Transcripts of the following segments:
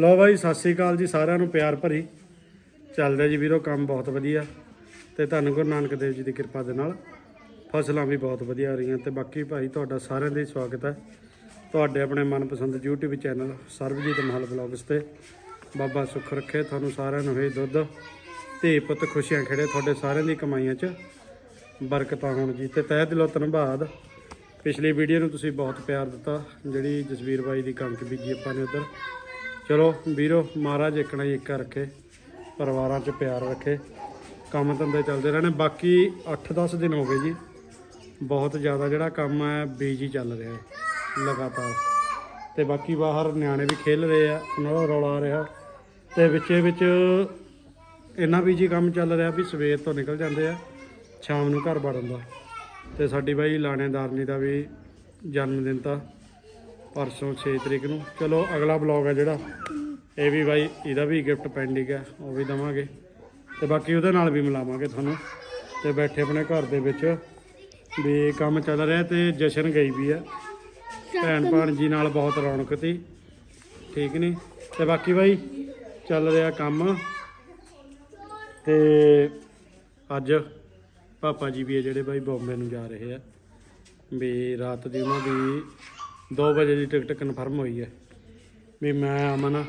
ਲਓ ਬਾਈ, ਸਤਿ ਸ੍ਰੀ ਅਕਾਲ ਜੀ ਸਾਰਿਆਂ ਨੂੰ, ਪਿਆਰ ਭਰੀ ਚੱਲਦਾ ਜੀ ਵੀਰੋ, ਕੰਮ ਬਹੁਤ ਵਧੀਆ ਤੇ ਧੰਨ ਗੁਰੂ ਨਾਨਕ ਦੇਵ ਜੀ ਦੀ ਕਿਰਪਾ ਦੇ ਨਾਲ ਫਸਲਾਂ ਵੀ ਬਹੁਤ ਵਧੀਆ ਹੋ ਰਹੀਆਂ ਤੇ ਬਾਕੀ ਭਾਈ ਤੁਹਾਡਾ ਸਾਰਿਆਂ ਦਾ ਹੀ ਸਵਾਗਤ ਹੈ। ਤੁਹਾਡੇ ਆਪਣੇ ਮਨਪਸੰਦ YouTube ਚੈਨਲ ਸਰਬਜੀਤ ਮਹਲ ਬਲੌਗਸ ਤੇ ਬਾਬਾ ਸੁੱਖ ਰੱਖੇ, ਤੁਹਾਨੂੰ ਸਾਰਿਆਂ ਨੂੰ ਇਹ ਦੁੱਧ, ਧੀ ਪੁੱਤ ਖੁਸ਼ੀਆਂ ਖੇੜੇ, ਤੁਹਾਡੇ ਸਾਰਿਆਂ ਦੀ ਕਮਾਈਆਂ 'ਚ ਬਰਕਤਾਂ ਹੋਣ ਜੀ ਤੇ ਤਹਿ ਦਿਲੋਂ ਧੰਨਵਾਦ। ਪਿਛਲੀ ਵੀਡੀਓ ਨੂੰ ਤੁਸੀਂ ਬਹੁਤ ਪਿਆਰ ਦਿੱਤਾ, ਜਿਹੜੀ ਜਸਵੀਰ ਬਾਈ ਦੀ ਕਣਕ ਬੀਜੀ ਆਪਾਂ ਨੇ ਉਧਰ। ਚਲੋ ਵੀਰੋ, ਮਹਾਰਾਜ ਇਕਣਾ ਹੀ ਇੱਕਾ ਰੱਖੇ ਪਰਿਵਾਰਾਂ 'ਚ ਪਿਆਰ ਰੱਖੇ। ਕੰਮ ਧੰਦੇ ਚੱਲਦੇ ਰਹਿਣੇ। ਬਾਕੀ 8-10 ਦਿਨ ਹੋ ਗਏ ਜੀ। ਬਹੁਤ ਜ਼ਿਆਦਾ ਜਿਹੜਾ ਕੰਮ ਹੈ ਬੀਜ ਚੱਲ ਰਿਹਾ ਹੈ, ਲਗਾਤਾਰ। ਤੇ ਬਾਕੀ ਬਾਹਰ ਨਿਆਣੇ ਵੀ ਖੇਲ ਰਹੇ ਆ, ਉਹਨਾਂ ਦਾ ਰੌਲਾ ਆ ਰਿਹਾ। ਤੇ ਵਿੱਚੇ ਵਿੱਚ ਇੰਨਾ ਬੀਜੀ ਕੰਮ ਚੱਲ ਰਿਹਾ ਵੀ ਸਵੇਰ ਤੋਂ ਨਿਕਲ ਜਾਂਦੇ ਆ, ਸ਼ਾਮ ਨੂੰ ਘਰ ਵੜਨ ਦਾ। ਤੇ ਸਾਡੀ ਬਾਈ ਲਾਣੇਦਾਰਨੀ ਦਾ ਵੀ ਜਨਮ ਦਿਨ ਤਾਂ ਪਰਸੋਂ 6 ਤਰੀਕ ਨੂੰ। ਚਲੋ ਅਗਲਾ ਬਲੌਗ ਹੈ ਜਿਹੜਾ। ਇਹ ਵੀ ਬਾਈ ਇਹਦਾ ਵੀ ਗਿਫਟ ਪੈਂਡਿੰਗ ਹੈ ਉਹ ਵੀ ਦਵਾਂਗੇ। ਤੇ ਬਾਕੀ ਉਹਦੇ ਨਾਲ ਵੀ ਮਿਲਾਵਾਂਗੇ ਤੁਹਾਨੂੰ। ਤੇ ਬੈਠੇ ਆਪਣੇ ਘਰ ਦੇ ਵਿੱਚ ਵੀ ਕੰਮ ਚੱਲ ਰਿਹਾ ਤੇ ਜਸ਼ਨ ਗਈ ਵੀ ਆ। ਭੈਣ ਭਾਣ ਜੀ ਨਾਲ ਬਹੁਤ ਰੌਣਕ ਤੀ ਠੀਕ ਨਹੀਂ ਤੇ ਬਾਕੀ ਬਾਈ ਚੱਲ ਰਿਹਾ ਕੰਮ। ਤੇ ਅੱਜ ਪਾਪਾ ਜੀ ਵੀ ਆ ਜਿਹੜੇ ਬਾਈ ਬੰਬੇ ਨੂੰ ਜਾ ਰਹੇ ਆ। ਵੀ ਰਾਤ ਦੀ ਉਹਨਾਂ ਦੀ 2 ਵਜੇ ਦੀ ਟਿਕਟ ਕਨਫਰਮ ਹੋਈ ਹੈ ਵੀ ਮੈਂ ਅਮਨ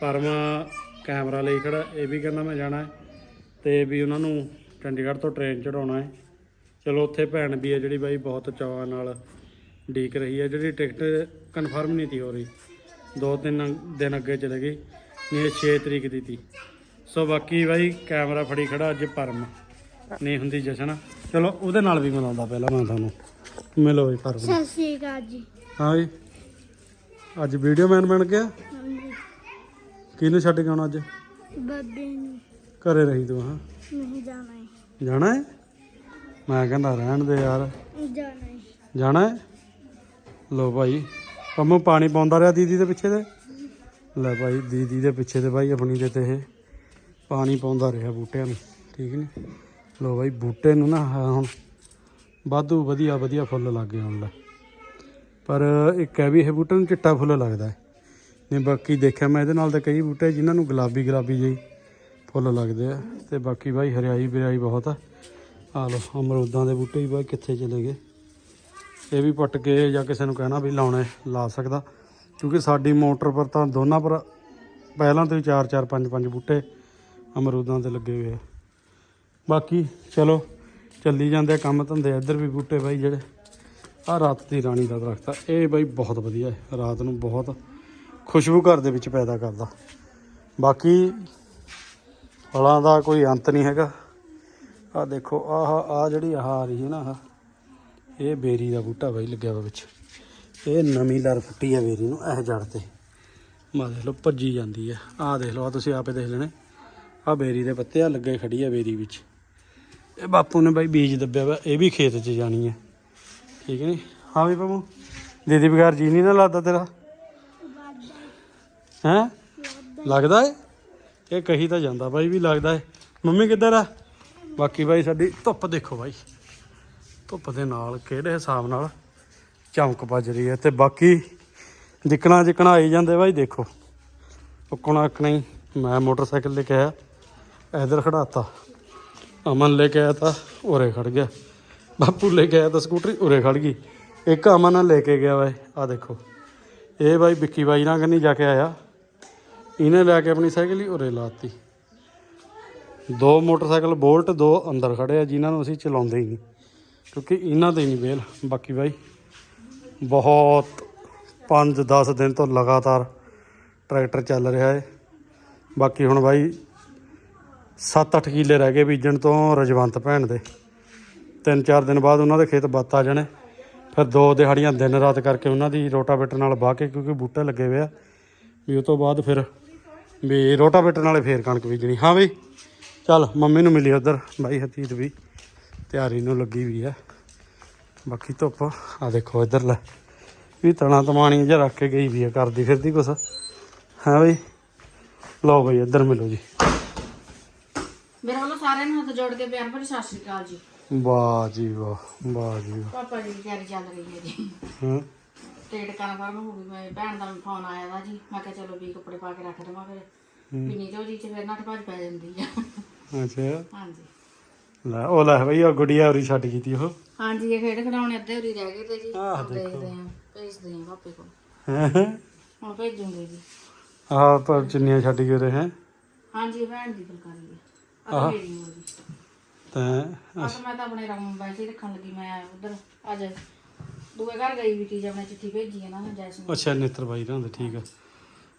ਪਰਮਾ ਕੈਮਰਾ ਲਈ ਖੜਾ, ਇਹ ਵੀ ਕਹਿੰਦਾ ਮੈਂ ਜਾਣਾ ਹੈ ਤੇ ਵੀ ਉਹਨਾਂ ਨੂੰ ਚੰਡੀਗੜ੍ਹ ਤੋਂ ਟ੍ਰੇਨ ਚੜਾਉਣਾ ਹੈ। ਚਲੋ ਉੱਥੇ ਭੈਣ ਵੀ ਹੈ ਜਿਹੜੀ ਬਾਈ ਬਹੁਤ ਚਾਵਾਂ ਨਾਲ ਡੀਕ ਰਹੀ ਹੈ, ਜਿਹੜੀ ਟਿਕਟ ਕਨਫਰਮ ਨਹੀਂ ਤੀ ਹੋ ਰਹੀ। ਦੋ ਤਿੰਨ ਦਿਨ ਅੱਗੇ ਚਲੇ ਗਈ, ਨਹੀਂ ਇਹ 6 ਤਰੀਕ ਦੀ ਤੀ। ਸੋ ਬਾਕੀ ਬਾਈ ਕੈਮਰਾ ਫੜੀ ਖੜਾ ਅੱਜ ਪਰਮ, ਨਹੀਂ ਹੁੰਦੀ ਜਸ਼ਨ। ਚਲੋ ਉਹਦੇ ਨਾਲ ਵੀ ਮਿਲਾਉਂਦਾ ਪਹਿਲਾਂ ਮੈਂ ਤੁਹਾਨੂੰ। ਮਿਲੋ ਬਈ ਪਰਮ ਸਤਿ ਸ਼੍ਰੀ ਅਕਾਲ ਜੀ। ਹਾਂ ਜੀ। ਅੱਜ ਵੀਡੀਓ ਮੈਨ ਬਣ ਗਿਆ। ਹਾਂਜੀ। ਕਿਹਨੂੰ ਛੱਡ ਕੇ ਆਉਣਾ ਅੱਜ? ਬੱਬੇ ਨੂੰ। ਘਰੇ ਰਹੀ ਤੂੰ ਹਾਂ? ਨਹੀਂ ਜਾਣਾ ਹੈ। ਜਾਣਾ ਹੈ? ਮੈਂ ਕਹਿੰਦਾ ਰਹਿਣ ਦੇ ਯਾਰ। ਜਾਣਾ ਹੈ। ਜਾਣਾ ਹੈ? ਲੋ ਭਾਈ ਪੰਮੂ ਪਾਣੀ ਪਾਉਂਦਾ ਰਿਹਾ ਦੀਦੀ ਦੇ ਪਿੱਛੇ ਤੇ। ਲੈ ਭਾਈ ਦੀਦੀ ਦੇ ਪਿੱਛੇ ਤੇ ਭਾਈ ਆਪਣੀ ਦੇ ਤੇ ਇਹ ਪਾਣੀ ਪਾਉਂਦਾ ਰਿਹਾ ਬੂਟਿਆਂ ਨੂੰ ਠੀਕ ਨਹੀਂ ਲੋ ਭਾਈ ਬੂਟੇ ਨੂੰ ਨਾ ਆਹ ਹੁਣ ਵਾਧੂ ਵਧੀਆ ਵਧੀਆ ਫੁੱਲ ਲੱਗ ਗਏ ਹੁਣ ਲੈ। ਪਰ ਇੱਕ ਹੈ ਵੀ ਇਹ ਬੂਟੇ ਨੂੰ ਚਿੱਟਾ ਫੁੱਲ ਲੱਗਦਾ ਹੈ। ਨਹੀਂ, ਬਾਕੀ ਦੇਖਿਆ ਮੈਂ ਇਹਦੇ ਨਾਲ ਤਾਂ ਕਈ ਬੂਟੇ ਜਿਨ੍ਹਾਂ ਨੂੰ ਗੁਲਾਬੀ ਗੁਲਾਬੀ ਜਿਹੀ ਫੁੱਲ ਲੱਗਦੇ ਆ ਤੇ ਬਾਕੀ ਬਾਈ ਹਰਿਆਈ ਬਿਰਾਈ ਬਹੁਤ ਆ। ਆ ਲੋ ਅਮਰੂਦਾਂ ਦੇ ਬੂਟੇ ਵੀ ਬਾਈ ਕਿੱਥੇ ਚਲੇ ਗਏ। ਇਹ ਵੀ ਪੱਟ ਕੇ ਜਾਂ ਕਿਸੇ ਨੂੰ ਕਹਿਣਾ ਵੀ ਲਾਉਣੇ, ਲਾ ਸਕਦਾ। ਕਿਉਂਕਿ ਸਾਡੀ ਮੋਟਰ ਪਰ ਤਾਂ ਦੋਨਾਂ ਪਰ ਪਹਿਲਾਂ ਤੋਂ ਹੀ 4 4 5 5 ਬੂਟੇ ਅਮਰੂਦਾਂ 'ਤੇ ਲੱਗੇ ਹੋਏ ਆ। ਬਾਕੀ ਚਲੋ, ਚੱਲੀ ਜਾਂਦੇ ਆ ਕੰਮ ਧੰਦੇ। ਇੱਧਰ ਵੀ ਬੂਟੇ ਬਾਈ ਜਿਹੜੇ ਆ ਰਾਤ ਦੀ ਰਾਣੀ ਦਾ ਦਰਖਤ ਆ। ਇਹ ਬਾਈ ਬਹੁਤ ਵਧੀਆ ਹੈ। ਰਾਤ ਨੂੰ ਬਹੁਤ ਖੁਸ਼ਬੂ ਘਰ ਦੇ ਵਿੱਚ ਪੈਦਾ ਕਰਦਾ। ਬਾਕੀ ਫਲਾਂ ਦਾ ਕੋਈ ਅੰਤ ਨਹੀਂ ਹੈਗਾ। ਆ ਦੇਖੋ, ਆਹ ਆ ਜਿਹੜੀ ਆਹ ਆ ਰਹੀ ਹੈ ਨਾ, ਆਹ, ਇਹ ਬੇਰੀ ਦਾ ਬੂਟਾ ਬਾਈ ਲੱਗਿਆ ਵਾ ਵਿੱਚ। ਇਹ ਨਵੀਂ ਲਰ ਫੁੱਟੀ ਹੈ ਬੇਰੀ ਨੂੰ, ਇਹ ਜੜ ਤੇ। ਮਾ ਦੇਖ ਲਓ, ਭੱਜੀ ਜਾਂਦੀ ਹੈ। ਆਹ ਦੇਖ ਲਓ ਆ ਤੁਸੀਂ ਆਪੇ ਦੇਖ ਲੈਣੇ। ਆ ਬੇਰੀ ਦੇ ਪੱਤੇ ਆ, ਲੱਗੇ ਖੜੀ ਆ ਬੇਰੀ ਵਿੱਚ। ਇਹ ਬਾਪੂ ਨੇ ਬਾਈ ਬੀਜ ਦੱਬਿਆ ਵਾ ਇਹ ਵੀ ਖੇਤ 'ਚ ਜਾਣੀ ਹੈ। ਠੀਕ ਨਹੀਂ ਹਾਂ ਵੀ ਬਾਬੂ ਦੀਦੀ ਬਗੈਰ ਜੀ ਨਹੀਂ ਨਾ ਲੱਗਦਾ ਤੇਰਾ। ਹੈ? ਲੱਗਦਾ ਏ? ਇਹ ਕਹੀ ਤਾਂ ਜਾਂਦਾ ਬਾਈ ਵੀ ਲੱਗਦਾ ਏ। ਮੰਮੀ ਕਿੱਧਰ ਆ? ਬਾਕੀ ਬਾਈ ਸਾਡੀ ਧੁੱਪ ਦੇਖੋ ਬਾਈ। ਧੁੱਪ ਦੇ ਨਾਲ ਕਿਹੜੇ ਹਿਸਾਬ ਨਾਲ ਚਮਕ ਵੱਜ ਰਹੀ ਹੈ ਤੇ ਬਾਕੀ ਜਿੱਕਣਾ ਜਿੱਕਣਾ ਆਈ ਜਾਂਦੇ ਬਾਈ ਦੇਖੋ। ਉੱਕਣਾ ਅੱਕਣਾ ਹੀ ਮੈਂ ਮੋਟਰਸਾਈਕਲ ਲੈ ਕੇ ਆਇਆ, ਇਧਰ ਖੜਾਤਾ। ਅਮਨ ਲੈ ਕੇ ਆਇਆ ਤਾਂ ਉਰੇ ਖੜ ਗਿਆ। ਬਾਪੂ ਲੈ ਕੇ ਆਇਆ ਤਾਂ ਸਕੂਟਰੀ, ਉਰੇ ਖੜ ਗਈ। ਇੱਕ ਅਮਨ ਨਾਲ ਲੈ ਕੇ ਗਿਆ ਬਾਈ ਆ ਦੇਖੋ। ਇਹ ਬਾਈ ਵਿੱਕੀ ਬਾਈ ਨਾਲ ਕੰਨੀ ਜਾ ਕੇ ਆਇਆ। ਇਹਨੇ ਲੈ ਕੇ ਆਪਣੀ ਸਾਈਕਲ ਹੀ ਉਰੇ ਲਾਤੀ। ਦੋ ਮੋਟਰਸਾਈਕਲ ਬੋਲਟ, ਦੋ ਅੰਦਰ ਖੜੇ ਆ, ਜਿਨ੍ਹਾਂ ਨੂੰ ਅਸੀਂ ਚਲਾਉਂਦੇ ਹੀ ਨਹੀਂ। ਕਿਉਂਕਿ ਇਹਨਾਂ ਦੇ ਨਹੀਂ ਵੇਲ। ਬਾਕੀ ਬਾਈ, ਬਹੁਤ 5-10 ਦਿਨ ਤੋਂ ਲਗਾਤਾਰ ਟਰੈਕਟਰ ਚੱਲ ਰਿਹਾ ਹੈ ਬਾਕੀ ਹੁਣ ਬਾਈ 7-8 ਕਿੱਲੇ ਰਹਿ ਗਏ ਬੀਜਣ ਤੋਂ ਰਜਵੰਤ ਭੈਣ ਦੇ। ਤਿੰਨ ਚਾਰ ਦਿਨ ਬਾਅਦ ਉਹਨਾਂ ਦੇ ਖੇਤ ਬੱਤ ਆ ਜਾਣੇ। ਫਿਰ ਦੋ ਦਿਹਾੜੀਆਂ ਦਿਨ ਰਾਤ ਕਰਕੇ ਉਹਨਾਂ ਦੀ ਰੋਟਾਵੇਟਰ ਨਾਲ ਵਾਹ ਕੇ ਕਿਉਂਕਿ ਬੂਟੇ ਲੱਗੇ ਹੋਏ ਆ। ਵੀ ਉਹ ਤੋਂ ਬਾਅਦ ਫਿਰ ਵੀ ਰੋਟਾਵੇਟਰ ਨਾਲੇ ਫੇਰ ਕਣਕ ਬੀਜਣੀ। ਹਾਂ ਬਈ, ਚੱਲ ਮੰਮੀ ਨੂੰ ਮਿਲੀ ਉਧਰ। ਬਾਈ ਹਤੀਤ ਵੀ ਤਿਆਰੀ ਨੂੰ ਲੱਗੀ ਵੀ ਆ। ਬਾਕੀ ਧੁੱਪ ਆ ਦੇਖੋ ਇੱਧਰ ਲੈ। ਵੀ ਤਣਾ ਤਮਾਣੀ ਜਿਹਾ ਰੱਖ ਕੇ ਗਈ ਵੀ ਆ ਕਰਦੀ ਫਿਰਦੀ ਕੁਛ। ਹਾਂ ਬਈ, ਲਓ ਬਈ ਇੱਧਰ ਮਿਲੋ ਜੀ। ਮੇਰੇ ਵੱਲੋਂ ਸਾਰਿਆਂ ਨੂੰ ਹੱਥ ਜੋੜ ਕੇ ਪਿਆਰ ਭਰੀ ਸਤਿ ਸ਼੍ਰੀ ਅਕਾਲ ਜੀ। ਵਾਹ ਜੀ ਵਾਹ ਵਾਹ ਜੀ ਵਾਹ। ਪਾਪਾ ਜੀ ਦੀ ਤਿਆਰੀ ਚੱਲ ਰਹੀ ਹੈ ਜੀ। ਹਾਂ। ਸਟੇਟ ਕਨਫਰਮ ਹੋ ਗਈ ਮੈਂ ਭੈਣ ਦਾ ਫੋਨ ਆਇਆ ਦਾ ਜੀ। ਮੈਂ ਕਿਹਾ ਚਲੋ ਵੀ ਕੱਪੜੇ ਪਾ ਕੇ ਰੱਖ ਦੇਵਾਂ ਫਿਰ। ਵੀ ਨਹੀਂ ਜੋ ਜੀ ਚ ਫਿਰ ਨੱਠ ਭੱਜ ਪੈ ਜਾਂਦੀ ਆ। ਅੱਛਾ। ਹਾਂਜੀ। ਲੈ ਉਹ ਲੈ ਬਈ ਉਹ ਗੁੜੀਆ ਹੋਰੀ ਛੱਡ ਗਈ ਤੀ ਉਹ। ਹਾਂਜੀ ਇਹ ਖੇਡ ਖਿਡੌਣੇ ਅੱਧੇ ਉਰੀ ਰਹਿ ਗਏ ਤੇ ਜੀ। ਆਹ ਦੇਖਦੇ ਆਂ ਭੇਜਦੇ ਆਂ ਪਾਪੇ ਕੋਲ। ਹੈਂ? ਹੁਣ ਭੇਜੂਗੇ ਜੀ। ਆਹ ਪਰ ਚੁੰਨੀਆਂ ਛੱਡ ਗਏ ਰਹੇ ਹੈ। ਹਾਂਜੀ ਭੈਣ ਦੀ ਫੁਲਕਾਰੀ ਹੈ। ਆਹ। ਮੇਰੀ ਹੋ ਤਾਂ ਤਾਂ ਮੈਂ ਤਾਂ ਆਪਣੇ ਰੂਮ ਵੈਸੇ ਹੀ ਰੱਖਣ ਲੱਗੀ ਮੈਂ ਉਧਰ ਅੱਜ ਦੂਏ ਘਰ ਗਈ ਵੀ ਤੀ ਆਪਣੇ ਚਿੱਠੀ ਭੇਜੀ ਹੈ ਨਾ ਜੈਸਮੀਨ ਅੱਛਾ ਨੇਤਰ ਬਾਈ ਨਾਲ ਦੇ ਠੀਕ ਆ।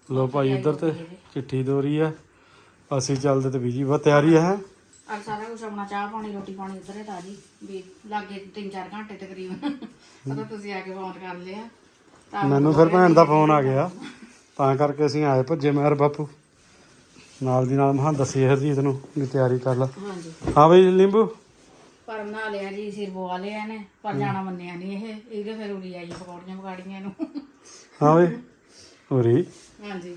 ਲੋ ਭਾਈ ਇੱਧਰ ਤੇ ਚਿੱਠੀ ਦੋਰੀ ਆ। ਅਸੀਂ ਚੱਲਦੇ ਤੇ ਬੀਜੀ ਵਾ ਤਿਆਰੀ ਆ ਹੈਂ? ਅੱਜ ਸਾਰਾ ਕੁਝ ਆਪਣਾ ਚਾਹ ਪਾਣੀ ਰੋਟੀ ਪਾਣੀ ਉੱਧਰ ਹੀ ਤਾਂ ਜੀ ਵੀ ਲਾਗੇ 3-4 ਘੰਟੇ ਤਕਰੀਬਨ। ਉਦੋਂ ਤੁਸੀਂ ਆ ਕੇ ਫੋਨ ਕਰ ਲਿਆ। ਮੈਨੂੰ ਫਿਰ ਭੈਣ ਦਾ ਫੋਨ ਆ ਗਿਆ। ਤਾਂ ਕਰਕੇ ਅਸੀਂ ਆਏ ਭੱਜੇ ਮਹਿਰ ਬਾਪੂ। ਨਾਲ ਦੀ ਨਾਲ ਮਹਾਂ ਦੱਸੀ ਹਰਜੀਤ ਨੂੰ ਵੀ ਤਿਆਰੀ ਕਰ ਲਾ। ਹਾਂਜੀ। ਹਾਂ ਬਈ ਲਿੰਬੂ ਪਰ ਬਣਾ ਲਿਆ ਜੀ ਸਿਰ ਬਵਾ ਲਿਆ ਨੇ ਪਰ ਜਾਣਾ ਮੰਨਿਆ ਨਹੀਂ ਇਹ। ਇਹਦੇ ਫਿਰ ਉਰੀ ਆਈ ਪਕੌੜੀਆਂ ਪਕਾੜੀਆਂ ਇਹਨੂੰ। ਹਾਂ ਬਈ ਹੋਰੀ ਹਾਂਜੀ।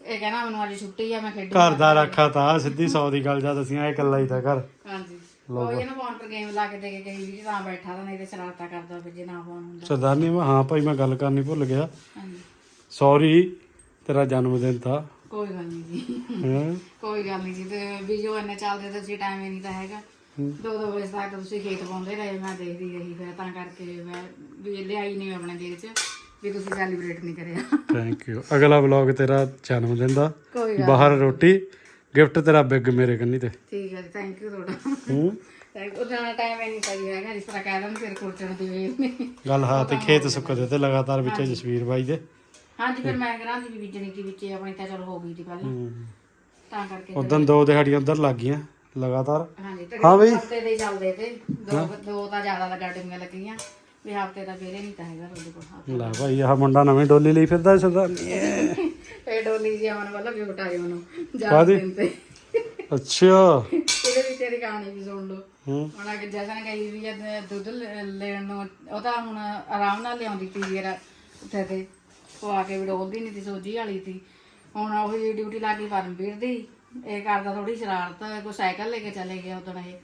ਇਹ ਕਹਿੰਦਾ ਮੈਨੂੰ ਅੱਜ ਛੁੱਟੀ ਆ ਮੈਂ ਖੇਡੀ ਘਰ ਦਾ ਰੱਖਾ ਤਾਂ ਸਿੱਧੀ 100 ਦੀ ਗੱਲ ਜਦ ਅਸੀਂ ਆਏ ਇਕੱਲਾ ਹੀ ਤਾਂ ਘਰ। ਹਾਂਜੀ। ਉਹ ਇਹਨੂੰ ਫੋਨ ਪਰ ਗੇਮ ਲਾ ਕੇ ਦੇ ਕੇ ਗਈ ਵੀ ਤਾਂ ਬੈਠਾ ਤਾਂ ਨਹੀਂ ਤੇ ਸ਼ਰਾਰਤਾਂ ਕਰਦਾ ਫਿਰ ਜੇ ਨਾ ਫੋਨ ਹੁੰਦਾ। ਸਰਦਾਰਨੀ ਮੈਂ ਹਾਂ ਭਾਈ ਮੈਂ ਗੱਲ ਕਰਨੀ ਭੁੱਲ ਗਿਆ। ਹਾਂਜੀ। ਸੌਰੀ ਤੇਰਾ ਜਨਮ ਦਿਨ ਤਾਂ। ਕੋਈ ਗੱਲ ਨਹੀਂ ਜੀ। ਹੈਂ? ਕੋਈ ਗੱਲ ਨਹੀਂ ਜੀ ਤੇ ਵੀ ਜੋ ਇੰਨੇ ਚੱਲਦੇ ਤਾਂ ਸੀ ਟਾਈਮ ਹੀ ਨਹੀਂ ਤਾਂ ਹੈਗਾ। ਦੋ ਦੋ ਵਜੇ ਤੱਕ ਤੁਸੀਂ ਖੇਤ ਪਾਉਂਦੇ ਰਹੇ ਮੈਂ ਦੇਖਦੀ ਰਹੀ ਫਿਰ ਤਾਂ ਕਰਕੇ ਮੈਂ ਵੀ ਲਿਆਈ ਨਹੀਂ ਆਪਣੇ ਦਿਲ 'ਚ ਵੀ ਤੁਸੀਂ ਸੈਲੀਬ੍ਰੇਟ ਨਹੀਂ ਕਰਿਆ। ਥੈਂਕ ਯੂ ਅਗਲਾ ਵਲੌਗ ਤੇਰਾ ਜਨਮ ਦਿਨ ਦਾ। ਕੋਈ ਗੱਲ ਬਾਹਰ ਰੋਟੀ ਗਿਫਟ ਤੇਰਾ ਬਿੱਗ ਮੇਰੇ ਕੰਨੀ ਤੇ। ਠੀਕ ਹੈ ਜੀ ਥੈਂਕ ਯੂ ਤੁਹਾਡਾ। ਹੂੰ। ਉਹਦਾ ਟਾਈਮ ਨਹੀਂ ਸਹੀ ਹੈਗਾ ਜਿਸ ਤਰ੍ਹਾਂ ਕਹਿ ਦਿੰਦੇ ਫਿਰ ਕੁਰਚਣ ਦੀ ਵੇਲ ਨਹੀਂ ਗੱਲ ਹਾਂ ਤੇ ਖੇਤ ਸੁੱਕਦੇ ਤੇ ਲਗਾਤਾਰ ਵਿੱਚ ਜਸਵੀਰ ਬਾਈ ਦੇ। ਹਾਂਜੀ ਫਿਰ ਮੈਂ ਕਰਾਂ ਸੀ ਵੀ ਬੀਜਣੀ ਦੀ ਵਿੱਚ ਆਪਣੀ ਤਾਂ ਚਲੋ ਹੋ ਗਈ ਸੀ ਪਹਿਲਾਂ। ਤਾਂ ਕਰਕੇ ਉਦੋਂ ਦੋ ਦਿਹਾੜੀਆਂ ਉਧਰ ਲੱਗ ਗਈਆਂ ਲਗਾਤਾਰ। ਹਾਂਜੀ ਤੇ ਹਾਂ ਬਈ। ਹਫ਼ਤੇ ਦੇ ਹੀ ਚੱਲਦੇ ਤੇ। ਦੋ ਦੋ ਤਾਂ ਜ਼ਿਆਦਾ ਲਗਾ ਟਿੰਗਾਂ ਲੱਗੀਆਂ ਵੀ ਹਫ਼ਤੇ ਦਾ ਵੇਲੇ ਨਹੀਂ ਤਾਂ ਹੈਗਾ ਉਹਦੇ ਕੋਲ ਹਫ਼ਤੇ ਲੈ ਭਾਈ ਆਹ ਮੁੰਡਾ ਨਵੀਂ ਡੋਲੀ ਲਈ ਫਿਰਦਾ ਸਰਦਾਰਨੀ ਇਹ ਡੋਲੀ ਜੀ ਆਉਣ ਵਾਲਾ ਵੀ ਉਟਾਏ ਉਹਨੂੰ ਕਾਹਦੀ? ਜਨਮ ਦਿਨ ਤੇ। ਅੱਛਾ। ਇਹਦੇ ਵਿੱਚ ਇਹਦੀ ਕਹਾਣੀ ਵੀ ਸੁਣ ਲਓ। ਹੂੰ। ਹੁਣ ਅਗੇ ਜਸਨ ਗਈ ਵੀ ਜਦ ਦੁੱਧ ਲ- ਲੈਣ ਨੂੰ ਉਹ ਤਾਂ ਹੁਣ ਆਰਾਮ ਨਾਲ ਲਿਆਉਂਦੀ ਵੀਰ ਉੱਥੇ ਤੇ। ਉਹ ਆ ਕੇ ਵੀ ਡੋਲਦੀ ਨਹੀਂ ਤੀ ਸੋਜੀ ਵਾਲੀ ਤੀ। ਹੁਣ ਉਹੀ ਡਿਊਟੀ ਲੱਗੀ ਪਰਮਵੀਰ ਦੀ ਇਹ ਕਰਦਾ ਥੋੜੀ ਸ਼ਰਾਰਤ ਕੋਈ ਸਾਈਕਲ ਲੈ ਕੇ ਚਲੇ ਗਿਆ ਉਦੋਂ ਇਹ।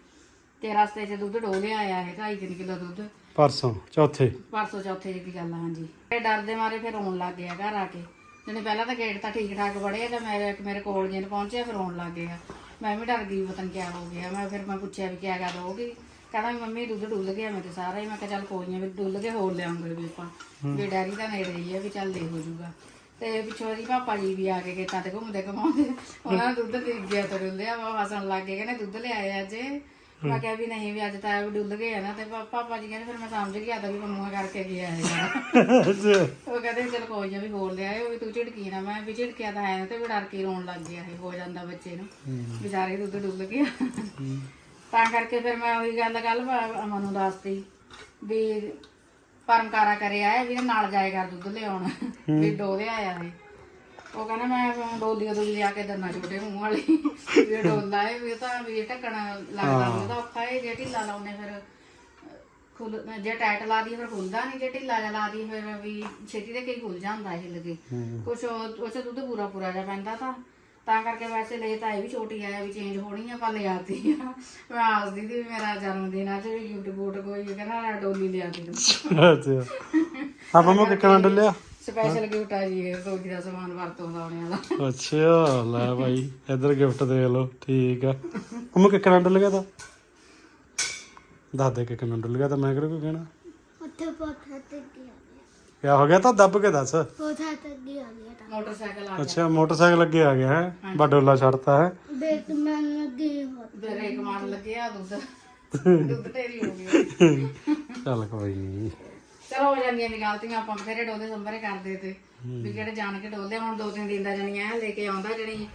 ਤੇ ਰਸਤੇ 'ਚ ਦੁੱਧ ਡੋਲਿਆ ਆਇਆ ਇਹ 2.5 ਕਿਲੋ ਦੁੱਧ। ਪਰਸੋਂ ਚੌਥੇ। ਪਰਸੋਂ ਚੌਥੇ ਦੀ ਗੱਲ ਆ ਹਾਂਜੀ। ਇਹ ਡਰਦੇ ਮਾਰੇ ਫਿਰ ਰੋਣ ਲੱਗ ਗਿਆ ਘਰ ਆ ਕੇ। ਜਿਹਨੇ ਪਹਿਲਾਂ ਤਾਂ ਗੇਟ ਤਾਂ ਠੀਕ ਠਾਕ ਵੜਿਆ ਤੇ ਮੇਰੇ ਮੇਰੇ ਕੋਲ ਜਿਹਨ ਪਹੁੰਚਿਆ ਫਿਰ ਰੋਣ ਲੱਗ ਗਿਆ। ਮੈਂ ਵੀ ਡਰ ਗਈ ਪਤਾ ਨੀ ਕਿਆ ਹੋ ਗਿਆ। ਮੈਂ ਫਿਰ ਮੈਂ ਪੁੱਛਿਆ ਵੀ ਕਿਆ ਗੱਲ ਹੋ ਗਈ। ਕਹਿੰਦਾ ਵੀ ਮੰਮੀ ਦੁੱਧ ਡੁੱਲ ਗਿਆ ਮੇਰੇ ਸਾਰਾ ਹੀ ਮੈਂ ਕਿਹਾ ਚੱਲ ਕੋਈ ਨਹੀਂ ਵੀ ਡੁੱਲ ਕੇ ਹੋਰ ਲਿਆਉਂਗੇ ਵੀ ਆਪਾਂ। ਵੀ ਡੈਡੀ ਤਾਂ ਨੇੜੇ ਹੀ ਆ ਵੀ ਚੱਲ ਦੇ ਹੋ ਜਾਊਗਾ। ਤੇ ਪਿੱਛੋਂ ਦੀ ਪਾਪਾ ਜੀ ਵੀ ਆ ਕੇ ਖੇਤਾਂ ਤੇ ਘੁੰਮਦੇ ਘੁਮਾਉਂਦੇ ਉਹਨਾਂ ਨੂੰ ਦੁੱਧ ਪੀ ਗਿਆ ਤੇ ਡੁੱਲਿਆ ਵਾ ਹੱਸਣ ਲੱਗ ਗਏ ਕਹਿੰਦੇ ਦੁੱਧ ਲਿਆਏ ਅੱਜ ਮੈਂ ਕਿਹਾ ਵੀ ਨਹੀਂ ਵੀ ਅੱਜ ਤਾਂ ਇਹ ਡੁੱਲ ਗਏ ਆ ਨਾ ਤੇ ਪਾਪਾ ਜੀ ਕਹਿੰਦੇ ਫਿਰ ਮੈਂ ਸਮਝ ਗਿਆ ਤਾਂ ਵੀ ਮੰਮੂਆ ਕਰਕੇ ਗਿਆ ਅੱਛਾ। ਉਹ ਕਹਿੰਦੇ ਚਲ ਕੋਈ ਨਾ ਵੀ ਹੋਰ ਲਿਆਏ ਉਹ ਵੀ ਤੂੰ ਝਿੜਕੀ ਨਾ ਮੈਂ ਵੀ ਝਿੜਕਿਆ ਤਾਂ ਹੈ ਤੇ ਵੀ ਡਰ ਕੇ ਰੋਣ ਲੱਗ ਗਿਆ ਇਹ ਹੋ ਜਾਂਦਾ ਬੱਚੇ ਨੂੰ। ਵਿਚਾਰੇ ਦੁੱਧ ਡੁੱਲ ਗਿਆ। ਤਾਂ ਕਰਕੇ ਫਿਰ ਮੈਂ ਉਹੀ ਗੱਲ ਕੱਲ ਅਮਨ ਨੂੰ ਦੱਸਤੀ ਵੀ ਪਰਮਕਾਰਾ ਕਰਿਆ ਹੈ ਵੀ ਨਾਲ ਜਾਏਗਾ ਦੁੱਧ ਲਿਆਉਣ ਵੀ ਡੋਲੇ ਆਇਆ ਇਹ ਉਹ ਕਹਿੰਦਾ ਮੈਂ ਡੋਲੀ ਉਹਦੋਂ ਲਿਆ ਕੇ ਦੰਨਾ ਛੋਟੇ ਮੂੰਹ ਵਾਲੀ ਵੀ ਇਹ ਡੋਲਾ ਹੈ ਵੀ ਇਹ ਤਾਂ ਵੀ ਇਹ ਢੱਕਣ ਲੱਗਦਾ ਵੀ ਉਹਦਾ ਔਖਾ ਹੈ ਜੇ ਢਿੱਲਾ ਲਾਉਨੇ ਫਿਰ ਖੁੱਲ ਜੇ ਟਾਈਟ ਲਾ ਦੀ ਫਿਰ ਖੁੱਲਦਾ ਨਹੀਂ ਜੇ ਢਿੱਲਾ ਜਿਹਾ ਲਾ ਦੀ ਫਿਰ ਵੀ ਛੇਤੀ ਦੇ ਕਈ ਖੁੱਲ ਜਾਂਦਾ ਇਹ ਲੱਗੇ। ਕੁਛ ਉਹ 'ਚ ਦੁੱਧ ਪੂਰਾ ਪੂਰਾ ਜਿਹਾ ਪੈਂਦਾ ਤਾਂ। ਤਾਂ ਕਰਕੇ ਵੈਸੇ ਲੈ ਤਾਂ ਇਹ ਵੀ ਛੋਟੀ ਆਇਆ ਵੀ ਚੇਂਜ ਹੋਣੀ ਆ ਪਰ ਲਿਆਤੀ ਆ। ਮੈਂ ਆਸਦੀ ਵੀ ਮੇਰਾ ਜਨਮ ਦਿਨ ਅੱਜ ਵੀ ਗਿਫਟ ਬੂਟ ਕੋਈ ਕਹਿੰਦਾ ਡੋਲੀ ਲਿਆਤੀ ਤੂੰ ਅੱਛਾ। ਆ ਮੰਮਾ ਕਿੱਕਣਾ ਡੁੱਲਿਆ ਸਪੈਸ਼ਲ ਗਿਫਟ ਆ ਜੀ ਇਹ ਸੋਗੀ ਦਾ ਸਮਾਨ ਵਰਤੋਂ ਦਾ ਆਉਣੇ ਵਾਲਾ। ਅੱਛਾ ਲੈ ਭਾਈ ਇੱਧਰ ਗਿਫਟ ਦੇ ਲਓ ਠੀਕ ਆ। ਮੰਮਾ ਕਿੱਕਣਾ ਡੁੱਲ ਗਿਆ ਤਾਂ? ਦੱਸ ਦੇ ਕਿੱਕਣਾ ਡੁੱਲ ਗਿਆ ਤਾਂ ਮੈਂ ਕਿਹੜਾ ਕੋਈ ਕਹਿਣਾ? ਉੱਥੇ ਪੋਥਾ ਤੇ ਕਿਆ ਹੋ ਗਿਆ ਤਾਂ ਦੱਬ ਕੇ ਦੱਸ। ਪੋਥਾ ਤੇ ਗਿਆ। ਗਿਆ ਤਾਂ ਮੋਟਰਸਾਈਕਲ ਆ ਅੱਛਾ ਮੋਟਰਸਾਈਕਲ ਅੱਗੇ ਆ ਗਿਆ ਹੈ ਬਡੋਲਾ ਛੱਡਤਾ ਹੈ। ਦੇਖ ਮੈਂ ਲੱਗੀ ਹੋ। ਬ੍ਰੇਕ ਮਾਰ ਲੱਗਿਆ ਦੁੱਧ। ਦੁੱਧ ਢੇਰੀ ਹੋ ਗਿਆ ਚੱਲ ਕੋਈ ਨਹੀਂ ਚਲੋ ਹੋ ਜਾਂਦੀਆਂ ਨੇ ਗਲਤੀਆਂ ਆਪਾਂ ਬਥੇਰੇ ਡੋਲੇ ਸੰਭਰੇ ਕਰਦੇ ਤੇ। ਵੀ ਕਿਹੜੇ ਜਾਣ ਕੇ ਡੋਲੇ ਹੁਣ ਦੋ ਤਿੰਨ ਦਿਨ ਦਾ ਜਣੀ ਐ ਲੈ ਕੇ ਆਉਂਦਾ ਜਣੀ।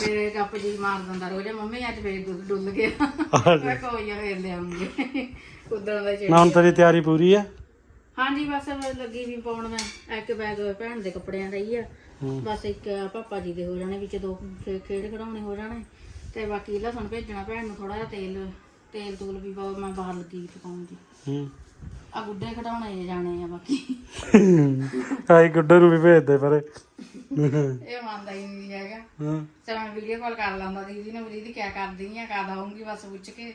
ਤੇ ਕੱਪ ਜੀ ਮਾਰ ਦਿੰਦਾ ਰੋਜ਼ ਮੰਮੀ ਅੱਜ ਫੇਰ ਦੁੱਧ ਡੁੱਲ ਗਿਆ। ਮੈਂ ਕੋਈ ਆ ਫੇਰ ਲਿਆਉਂਗੀ। ਉਦੋਂ ਦਾ ਹੀ ਨਾ ਹੁਣ ਤੇਰੀ ਤਿਆਰੀ ਪੂਰੀ ਹੈ? ਹਾਂਜੀ ਬਸ ਲੱਗੀ ਵੀ ਪਾਉਣ ਮੈਂ। ਇੱਕ ਬੈਗ ਭੈਣ ਦੇ ਕੱਪੜਿਆਂ ਦਾ ਹੀ ਆ। ਬਸ ਇੱਕ ਪਾਪਾ ਜੀ ਦੇ ਹੋ ਜਾਣੇ ਵਿੱਚ ਦੋ ਖੇ- ਖੇਡ ਖਿਡੌਣੇ ਹੋ ਜਾਣੇ। ਤੇ ਬਾਕੀ ਲਸਣ ਭੇਜਣਾ ਭੈਣ ਨੂੰ ਥੋੜਾ ਜਿਹਾ ਤੇਲ। ਤੇਲ ਤੂਲ ਵੀ ਬਹੁਤ ਮੈਂ ਬਾਹਰ ਲੱਗੀ ਪਕਾਉਣ ਦੀ। ਹੂੰ। ਆ ਗੁੱਡੇ ਖਿਡੌਣੇ ਜਾਣੇ ਆ ਬਾਕੀ। ਆਈ ਗੁੱਡੇ ਨੂੰ ਵੀ ਭੇਜ ਦੇ ਪਰੇ। ਇਹ ਮੰਨਦਾ ਹੀ ਨਹੀਂ ਹੈਗਾ। ਹਾਂ। ਚਲ ਮੈਂ ਵੀਡੀਓ ਕਾਲ ਕਰ ਲਾਂਦਾ ਦੀਦੀ ਨੇ ਦੀਦੀ ਕਿਆ ਕਰਦੀ ਆ? ਕਦ ਆਉਂਗੀ ਬਸ ਪੁੱਛ ਕੇ।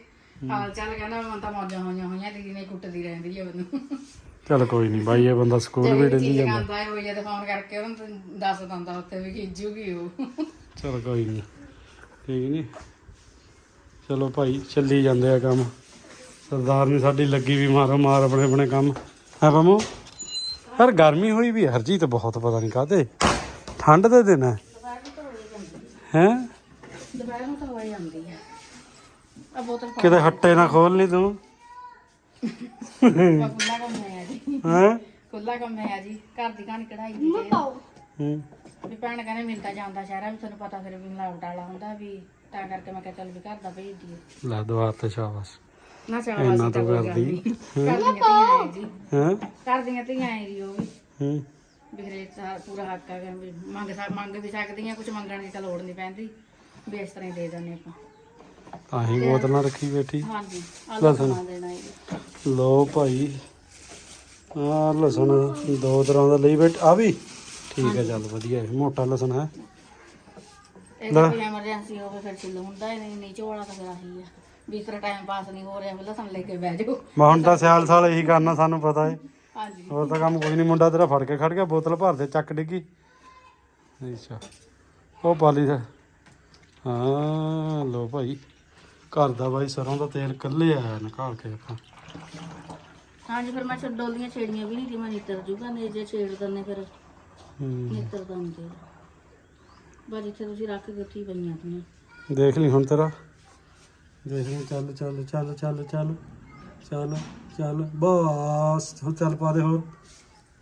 ਹਾਲ ਚਾਲ ਕਹਿੰਦਾ ਮੈਂ ਤਾਂ ਮੌਜਾਂ ਹੋਈਆਂ ਹੋਈਆਂ ਦੀਦੀ ਨੇ ਕੁੱਟਦੀ ਰਹਿੰਦੀ ਆ ਮੈਨੂੰ। ਚਲ ਕੋਈ ਨਹੀਂ ਬਾਈ ਇਹ ਬੰਦਾ ਸਕੂਲ ਵੀ ਡੇਲੀ ਜਾਂਦਾ। ਹੈ ਉਹ ਜਦ ਫੋਨ ਕਰਕੇ ਉਹਨੂੰ ਦੱਸ ਦਿੰਦਾ ਉੱਥੇ ਵੀ ਖਿੱਚੂਗੀ ਉਹ। ਚਲ ਕੋਈ ਨਹੀਂ ਠੀਕ ਨਹੀਂ ਚਲੋ ਭਾਈ ਚੱਲੀ ਜਾਂਦੇ ਆ ਕੰਮ। ਸਰਦਾਰ ਨੇ ਸਾਡੀ ਲੱਗੀ ਵੀ ਮਾਰੋ ਮਾਰ ਆਪਣੇ ਆਪਣੇ ਕੰਮ। ਹੈ ਬੰਮੂ ਯਾਰ ਗਰਮੀ ਹੋਈ ਵੀ ਹੈ, ਹਰਜੀਤ ਬਹੁਤ ਪਤਾ ਨਹੀਂ ਕਾਤੇ ਠੰਡ ਦੇ ਦਿਨ ਹੈ ਹੈ? ਦੁਪਹਿਰ ਨੂੰ ਤਾਂ ਹੋ ਹੀ ਜਾਂਦੀ ਹੈ ਆ ਬੋਤਲ ਪਾ ਕਿਤੇ ਹੱਟੇ ਨਾ ਖੋਲ ਨਹੀਂ ਤੂੰ। ਕੰਮ ਜੀ ਹੈ? ਖੁੱਲਾ ਕੰਮ ਹੈ ਜੀ ਘਰ ਦੀ ਕਹਾਣੀ ਕਢਾਈ ਦੀ ਹੈ ਹੂੰ। ਵੀ ਭੈਣ ਕਹਿੰਦੇ ਮਿਲਦਾ ਜਾਂਦਾ ਸ਼ਹਿਰਾਂ ਵਿੱਚ ਤੁਹਾਨੂੰ ਪਤਾ ਫਿਰ ਵੀ ਮਿਲਾਵਟ ਵਾਲਾ ਹੁੰਦਾ ਵੀ ਤਾਂ ਕਰਕੇ ਮੈਂ ਕਿਹਾ ਚੱਲ ਵੀ ਘਰ ਦਾ ਭੇਜ ਦਈਏ। ਲੈ ਦੁਆ ਤੇ ਸ਼ਾਬਾਸ਼। ਨਾ ਚਾਹ ਇੰਨਾ ਤਾਂ ਕਰਦੀ। ਘਰ ਦੀਆਂ ਧੀਆਂ ਹੈ ਜੀ। ਹੈ? ਘਰ ਦੀਆਂ ਧੀਆਂ ਹੈ ਜੀ ਉਹ ਵੀ। ਹੂੰ। ਵੀ ਹਰੇਕ ਦਾ ਪੂਰਾ ਹੱਕ ਹੈ ਵੀ ਮੰਗ ਸਕ ਮੰਗ ਵੀ ਸਕਦੀਆਂ ਕੁਝ ਮੰਗਣ ਦੀ ਤਾਂ ਲੋੜ ਨਹੀਂ ਪੈਂਦੀ। ਵੀ ਇਸ ਤਰ੍ਹਾਂ ਹੀ ਦੇ ਦਿੰਦੇ ਆਪਾਂ। ਆਹੀ ਬੋਤਲਾਂ ਰੱਖੀ ਬੈਠੀ। ਹਾਂਜੀ ਆਹ ਲਸਣ। ਲਸਣ ਦੇਣਾ ਹੈ ਜੀ ਲੋ ਭਾਈ। ਆ ਲਸਣ ਦੋ ਤਰ੍ਹਾਂ ਦਾ ਲਈ ਬੈਠ ਆ ਵੀ। ਠੀਕ ਹੈ ਚੱਲ ਵਧੀਆ ਹੈ ਮੋਟਾ ਲਸਣ ਹੈ। ਇਹ ਤਾਂ ਕੋਈ ਐਮਰਜੈਂਸੀ ਹੋਵੇ ਫਿਰ ਚਿੱਲ ਹੁੰਦਾ ਹੀ ਨਹੀਂ ਨਹੀਂ ਝੋਲਾ ਤਾਂ ਫਿਰ ਆਹੀ ਆ ਵੀ ਤੇਰਾ ਟਾਈਮ ਪਾਸ ਨਹੀਂ ਹੋ ਰਿਹਾ ਵੀ ਲਸਣ ਲੈ ਕੇ ਬਹਿ ਜਾਓ। ਮੈਂ ਹੁਣ ਤਾਂ ਸਿਆਲ ਸਾਲ ਇਹੀ ਕਰਨਾ ਸਾਨੂੰ ਪਤਾ ਹੈ। ਹਾਂਜੀ। ਹੋਰ ਤਾਂ ਕੰਮ ਕੋਈ ਨਹੀਂ ਮੁੰਡਾ ਤੇਰਾ ਫੜ ਕੇ ਖੜ ਗਿਆ ਬੋਤਲ ਭਰ ਦੇ ਚੱਕ ਡਿੱਗੀ। ਅੱਛਾ। ਉਹ ਪਾਲੀ ਦਾ ਹਾਂ ਲੋ ਭਾਈ। ਘਰ ਦਾ ਬਾਈ ਸਰੋਂ ਦਾ ਤੇਲ ਕੱਲੇ ਆਇਆ ਨਿਕਾਲ ਕੇ ਆਪਾਂ ਹਾਂਜੀ ਫਿਰ ਮੈਂ ਛੱਡੋਲੀਆਂ ਛੇੜੀਆਂ ਵੀ ਨਹੀਂ ਕਿ ਮੈਂ ਨਿੱਤਰ ਜੂਗਾ ਨੇ ਜੇ ਛੇੜ ਦਿੰਦੇ ਫਿਰ ਹੂੰ। ਨਿੱਤਰ ਦੰਦੇ ਬਸ ਇੱਥੇ ਤੁਸੀਂ ਰੱਖ ਕੇ ਉੱਥੇ ਹੀ ਪਈਆਂ ਤੀਆਂ। ਦੇਖ ਲਈ ਹੁਣ ਤੇਰਾ। ਦੇਖ ਲਈ ਚੱਲ ਚੱਲ ਚੱਲ ਚੱਲ ਚੱਲ ਚੱਲ ਚੱਲ ਬਸ। ਹੁਣ ਚੱਲ ਪਾ ਦੇ ਹੋਰ।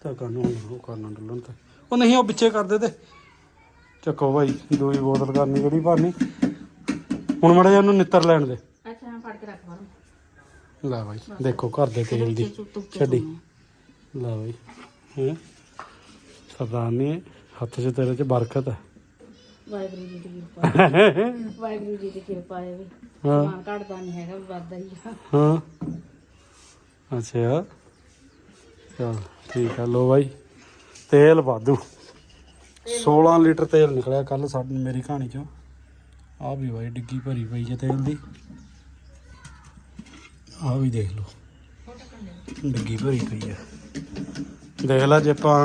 ਤਾਂ ਕਾਨੂੰ ਉਹ ਕਰਨਾ ਡੁੱਲਣ ਤੇ। ਉਹ ਨਹੀਂ ਉਹ ਪਿੱਛੇ ਕਰ ਦੇ ਤੇ। ਚੱਕੋ ਭਾਈ ਦੂਜੀ ਬੋਤਲ ਕਰਨੀ ਕਿਹੜੀ ਭਰਨੀ? ਹੁਣ ਮੜਾ ਜਿਹਾ ਉਹਨੂੰ ਨਿੱਤਰ ਲੈਣ ਦੇ ਅੱਛਾ ਮੈਂ ਫੜ ਕੇ ਰੱਖ ਬਾਹਰੋਂ ਲੈ ਭਾਈ ਦੇਖੋ ਘਰ ਦੇ ਤੇਲ ਦੀ ਛੱਡੀ। ਲੈ ਭਾਈ ਹੈ? ਸਰਦਾਰ ਨੇ ਹੱਥ 'ਚ ਤੇਰੇ 'ਚ ਬਰਕਤ ਹੈ। ਵਾਹਿਗੁਰੂ ਜੀ ਦੀ ਕਿਰਪਾ ਵਾਹਿਗੁਰੂ ਜੀ ਦੀ ਕਿਰਪਾ ਹੈ ਵੀ। ਹਾਂ। ਮਾਨ ਘਟਦਾ ਨਹੀਂ ਹੈਗਾ ਵੀ ਵੱਧਦਾ ਹੀ ਆ। ਹਾਂ। ਅੱਛਾ। ਚਲ ਠੀਕ ਆ। ਲੋ ਬਾਈ ਤੇਲ ਵਾਧੂ। 16 ਲੀਟਰ ਤੇਲ ਨਿਕਲਿਆ ਕੱਲ ਸਾਡੀ ਮੇਰੀ ਕਹਾਣੀ ਚੋਂ। ਆ ਵੀ ਬਾਈ ਡਿੱਗੀ ਭਰੀ ਪਈ ਹੈ ਤੇਲ ਦੀ। ਆ ਵੀ ਦੇਖ ਲਓ। ਡਿੱਗੀ ਭਰੀ ਪਈ ਹੈ ਦੇਖ ਲੈ ਜੇ ਆਪਾਂ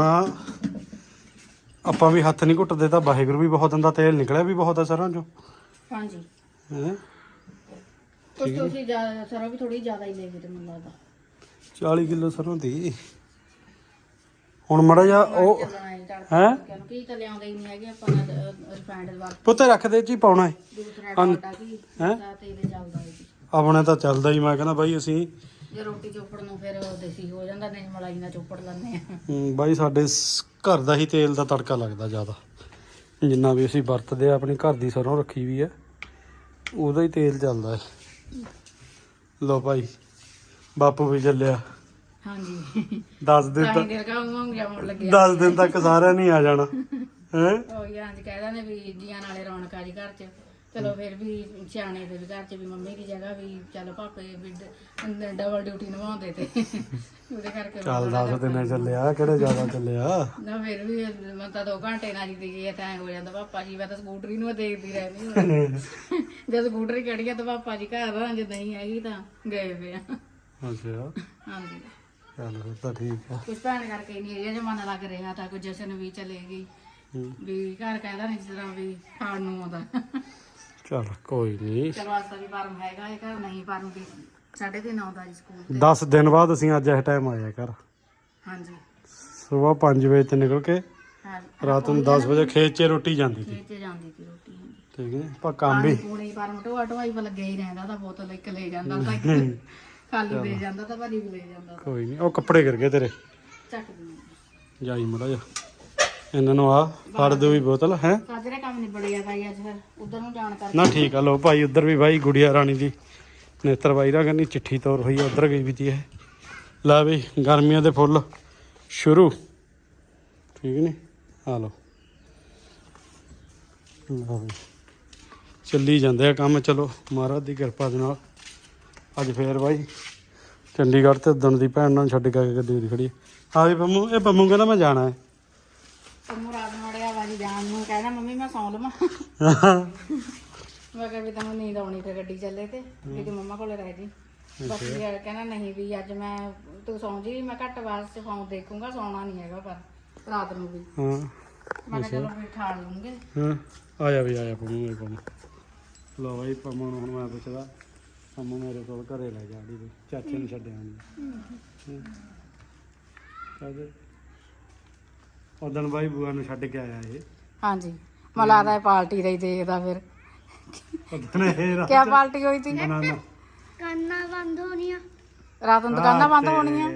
ਆਪਾਂ ਵੀ ਹੱਥ ਨਹੀਂ ਘੁੱਟਦੇ ਤਾਂ ਵਾਹਿਗੁਰੂ ਵੀ ਬਹੁਤ ਦਿੰਦਾ ਤੇਲ ਨਿਕਲਿਆ ਵੀ ਬਹੁਤ ਆ ਸਰਾਂ ਚੋਂ। ਹਾਂਜੀ। ਹੈ? ਕੁਝ ਤੁਸੀਂ ਜ਼ਿਆਦਾ ਸਰੋਂ ਵੀ ਥੋੜੀ ਜ਼ਿਆਦਾ ਹੀ ਲੈ ਗਏ ਤੇ ਮੈਨੂੰ ਲੱਗਦਾ। 40 ਕਿਲੋ ਸਰੋਂ ਦੀ। ਹੁਣ ਮੜਾ ਜਾ ਉਹ ਹੈ ਕੀ ਤਾਂ ਲਿਆਉਂਦੇ ਹੀ ਨਹੀਂ ਹੈਗੇ ਆਪਾਂ ਰਿਫਾਈਨਡ ਵਾਲਾ। ਪੁੱਤੇ ਰੱਖ ਦੇ ਜੀ ਪਾਉਣਾ ਹੈ ਦੂਸਰਾ ਹਾਂ। ਟਾਟਾ ਕੀ ਹੈਂ? ਦਾ ਤੇਲ ਚੱਲਦਾ ਹੈ ਆਪਣੇ ਤਾਂ ਚੱਲਦਾ ਹੀ ਮੈਂ ਕਹਿੰਦਾ ਬਾਈ ਅਸੀਂ ਜੇ ਰੋਟੀ ਚੋਪੜ ਨੂੰ ਫਿਰ ਦੇਸੀ ਹੋ ਜਾਂਦਾ ਨਹੀਂ ਮਲਾਈ ਨਾਲ ਚੋਪੜ ਲੈਂਦੇ ਆ। ਹਮ, ਬਾਈ ਸਾਡੇ ਸ- ਘਰ ਦਾ ਹੀ ਤੇਲ ਦਾ ਤੜਕਾ ਲੱਗਦਾ ਜ਼ਿਆਦਾ। ਜਿੰਨਾ ਵੀ ਅਸੀਂ ਵਰਤਦੇ ਆ ਆਪਣੀ ਘਰ ਦੀ ਸਰੋਂ ਰੱਖੀ ਵੀ ਹੈ ਉਹਦਾ ਹੀ ਤੇਲ ਚੱਲਦਾ ਹੈ। ਲੋ ਭਾਈ ਬਾਪੂ ਵੀ ਚੱਲਿਆ। ਹਾਂਜੀ। 10 ਦਿਨ ਤਾਂ ਤੱਕ ਕਾ ਜਾਉਣ ਲੱਗਿਆ। 10 ਦਿਨ ਤੱਕ ਸਾਰਿਆਂ ਨਹੀਂ ਆ ਜਾਣਾ। ਹੈ? ਉਹ ਯਾਰ ਜੀ ਕਹਿ ਦਿੰਦੇ ਵੀ ਜੀਆਂ ਨਾਲੇ ਰੌਣਕ ਆ ਜੀ ਘਰ 'ਚ। ਚਲੋ ਫਿਰ ਵੀ ਸਿਆਣੇ ਦੇ ਵੀ ਘਰ 'ਚ ਵੀ ਮੰਮੀ ਦੀ ਜਗ੍ਹਾ ਵੀ ਚੱਲ ਪਾਪੇ ਵੀ ਡਬਲ ਡਿਊਟੀ ਨਿਭਾਉਂਦੇ ਤੇ। ਉਹਦੇ ਕਰਕੇ ਚੱਲ 10 ਦਿਨ ਚੱਲਿਆ ਕਿਹੜੇ ਜ਼ਿਆਦਾ ਚੱਲਿਆ ਨਾ ਫਿਰ ਵੀ ਮੈਂ ਤਾਂ 2 ਘੰਟੇ ਨਾਲ ਜਿੱਦੀ ਗਈ ਤਾਂ ਐਂ ਹੋ ਜਾਂਦਾ ਪਾਪਾ ਜੀ ਮੈਂ ਤਾਂ ਸਕੂਟਰੀ ਨੂੰ ਦੇਖਦੀ ਰਹਿੰਦੀ ਹਾਂ ਜਦ ਸਕੂਟਰੀ ਕਿਹੜੀ ਆ ਤਾਂ ਪਾਪਾ ਜੀ ਘਰ ਆ ਜੇ ਨਹੀਂ ਹੈਗੀ ਤਾਂ ਗਏ ਵੇ ਆ। ਅੱਛਾ। ਹਾਂਜੀ। ਚੱਲ ਫਿਰ ਤਾਂ ਠੀਕ ਆ। ਕੁਝ ਭੈਣ ਕਰਕੇ ਨਹੀਂ ਇਹ ਜਮਾਨਾ ਲੱਗ ਰਿਹਾ ਤਾਂ ਕੁਝ ਜਸ਼ਨ ਵੀ ਚਲੇ ਗਈ ਵੀ ਘਰ ਕਹਿੰਦਾ ਨਹੀਂ ਜਿਸ ਤਰ੍ਹਾਂ ਵੀ ਖਾਣ ਨੂੰ ਆਉਂਦਾ। ਚੱਲ ਕੋਈ ਨਹੀਂ। ਚਲੋ ਅੱਜ ਵੀ ਫਾਰਮ ਹੈਗਾ ਇਹ ਘਰ ਨਹੀਂ ਫਾਰਮ ਵੀ ਸਾਢੇ ਤਿੰਨ ਆਉਂਦਾ ਜੀ ਸਕੂਲ 10 ਦਿਨ ਬਾਅਦ ਅਸੀਂ ਅੱਜ ਇਸ ਟਾਈਮ ਆਏ ਘਰ। ਹਾਂਜੀ। ਸਵੇਰ 5 ਵਜੇ ਤੇ ਨਿਕਲ ਕੇ ਹਾਂ ਰਾਤ ਨੂੰ 10 ਵਜੇ ਖੇਤ 'ਚ ਰੋਟੀ ਜਾਂਦੀ ਸੀ। ਖੇਤ 'ਚ ਜਾਂਦੀ ਸੀ ਰੋਟੀ ਹਾਂਜੀ। ਠੀਕ ਹੈ ਪਰ ਕੰਮ ਵੀ ਪੂਣੇ ਫਾਰਮ ਢੋਆ ਢੋਆਈ ਪਾ ਲੱਗਿਆ ਹੀ ਰਹਿੰਦਾ ਤਾਂ ਬੋਤਲ ਇੱਕ ਲੈ ਜਾਂਦਾ ਤਾਂ ਇੱਕ। ਖਾਲੀ ਦੇ ਜਾਂਦਾ ਤਾਂ ਭਰੀ ਵੀ ਲੈ ਜਾਂਦਾ ਕੋਈ ਨਹੀਂ ਉਹ ਕੱਪੜੇ ਗਿਰ ਗਏ ਤੇਰੇ। ਚੱਕ ਦਿੰਦੇ ਜਾਈ ਮੜਾ ਜਾ ਇਹਨਾਂ ਨੂੰ ਆ ਫੜ ਦਿਓ ਵੀ ਬੋਤਲ ਹੈ? ਸਾਜਰੇ ਕੰਮ ਨਿਬੜ ਗਿਆ ਭਾਈ ਅੱਜ ਫਿਰ ਉਧਰ ਨੂੰ ਜਾਣ ਕਰਕੇ। ਨਾ ਠੀਕ ਆ ਲੋ ਭਾਈ ਉਧਰ ਵੀ ਭਾਈ ਗੁੜੀਆ ਰਾਣੀ ਦੀ ਨੇਤਰ ਬਾਈ ਰਾ ਕਹਿੰਦੀ ਚਿੱਠੀ ਤੋਰ ਹੋਈ ਉਧਰ ਗਈ ਵੀ ਤੀ ਇਹ। ਲੈ ਵੀ ਗਰਮੀਆਂ ਦੇ ਫੁੱਲ ਸ਼ੁਰੂ। ਠੀਕ ਨੇ? ਆ ਲੋ ਲਓ ਵੀ। ਚੱਲੀ ਜਾਂਦੇ ਆ ਕੰਮ ਚਲੋ ਮਹਾਰਾਜ ਦੀ ਕਿਰਪਾ ਦੇ ਨਾਲ। ਅੱਜ ਫੇਰ ਬਾਈ ਚੰਡੀਗੜ੍ਹ ਤੇ ਉਦਣ ਦੀ ਭੈਣ ਨਾਲ ਛੱਡ ਕੇ ਗੱਡੀ ਉਹਦੀ ਖੜੀ ਆ ਵੀ ਪੰਮੂ ਇਹ ਪੰਮੂ ਕਹਿੰਦਾ ਮੈਂ ਜਾਣਾ ਹੈ ਪੰਮੂ ਰਾਤ ਨੂੰ ਅੜਿਆ ਵਾਜੀ ਜਾਣ ਨੂੰ ਕਹਿੰਦਾ ਮੰਮੀ ਮੈਂ ਸੌਂ ਲਵਾਂ। ਮੈਂ ਕਿਹਾ ਵੀ ਤੈਨੂੰ ਨੀਂਦ ਆਉਣੀ ਤੇ ਗੱਡੀ ਚੱਲੇ ਤੇ ਵੀ ਤੂੰ ਮੰਮਾ ਕੋਲੇ ਰਹਿ ਜੀ। ਬਾਕੀ ਇਹ ਕਹਿੰਦਾ ਨਹੀਂ ਵੀ ਅੱਜ ਮੈਂ ਤੂੰ ਸੌਂ ਜੀ ਮੈਂ ਘੱਟ ਵਾਸਤੇ ਫੋਨ ਦੇਖੂੰਗਾ ਸੌਣਾ ਨਹੀਂ ਹੈਗਾ ਪਰ ਰਾਤ ਨੂੰ ਵੀ। ਹਾਂ ਮੈਂ ਕਿਹਾ ਚਲੋ ਵੀ ਠਾਲ ਲੂੰਗੇ। ਹਾਂ ਆ ਜਾ ਵੀ ਆ ਜਾ ਪੰਮੂ ਮੇਰੇ ਕੋਲ ਲੋ ਬਾਈ ਪੰਮੂ ਨੂੰ ਹੁਣ ਮੈਂ ਪੁੱਛਦਾ ਪੰਮੂ ਮੇਰੇ ਕੋਲ ਘਰੇ ਲੈ ਜਾ ਦੀ ਚਾਚੇ ਨੂੰ ਛੱਡਿਆ ਨਹੀਂ ਉਦੋਂ ਬਾਈ ਬੂਆ ਨੂੰ ਛੱਡ ਕੇ ਆਇਆ ਇਹ। ਹਾਂਜੀ। ਮੈਂ ਲੱਗਦਾ ਇਹ ਪਾਰਟੀ ਦਾ ਹੀ ਦੇਖਦਾ ਫਿਰ। ਉਦੋਂ ਇਹ ਰਾਤ ਕਿਆ ਪਾਰਟੀ ਹੋਈ ਸੀ? ਕੰਨਾਂ ਬੰਦ ਹੋਣੀਆਂ। ਰਾਤ ਨੂੰ ਦੁਕਾਨਾਂ ਬੰਦ ਤੇ ਹੋਣੀਆਂ?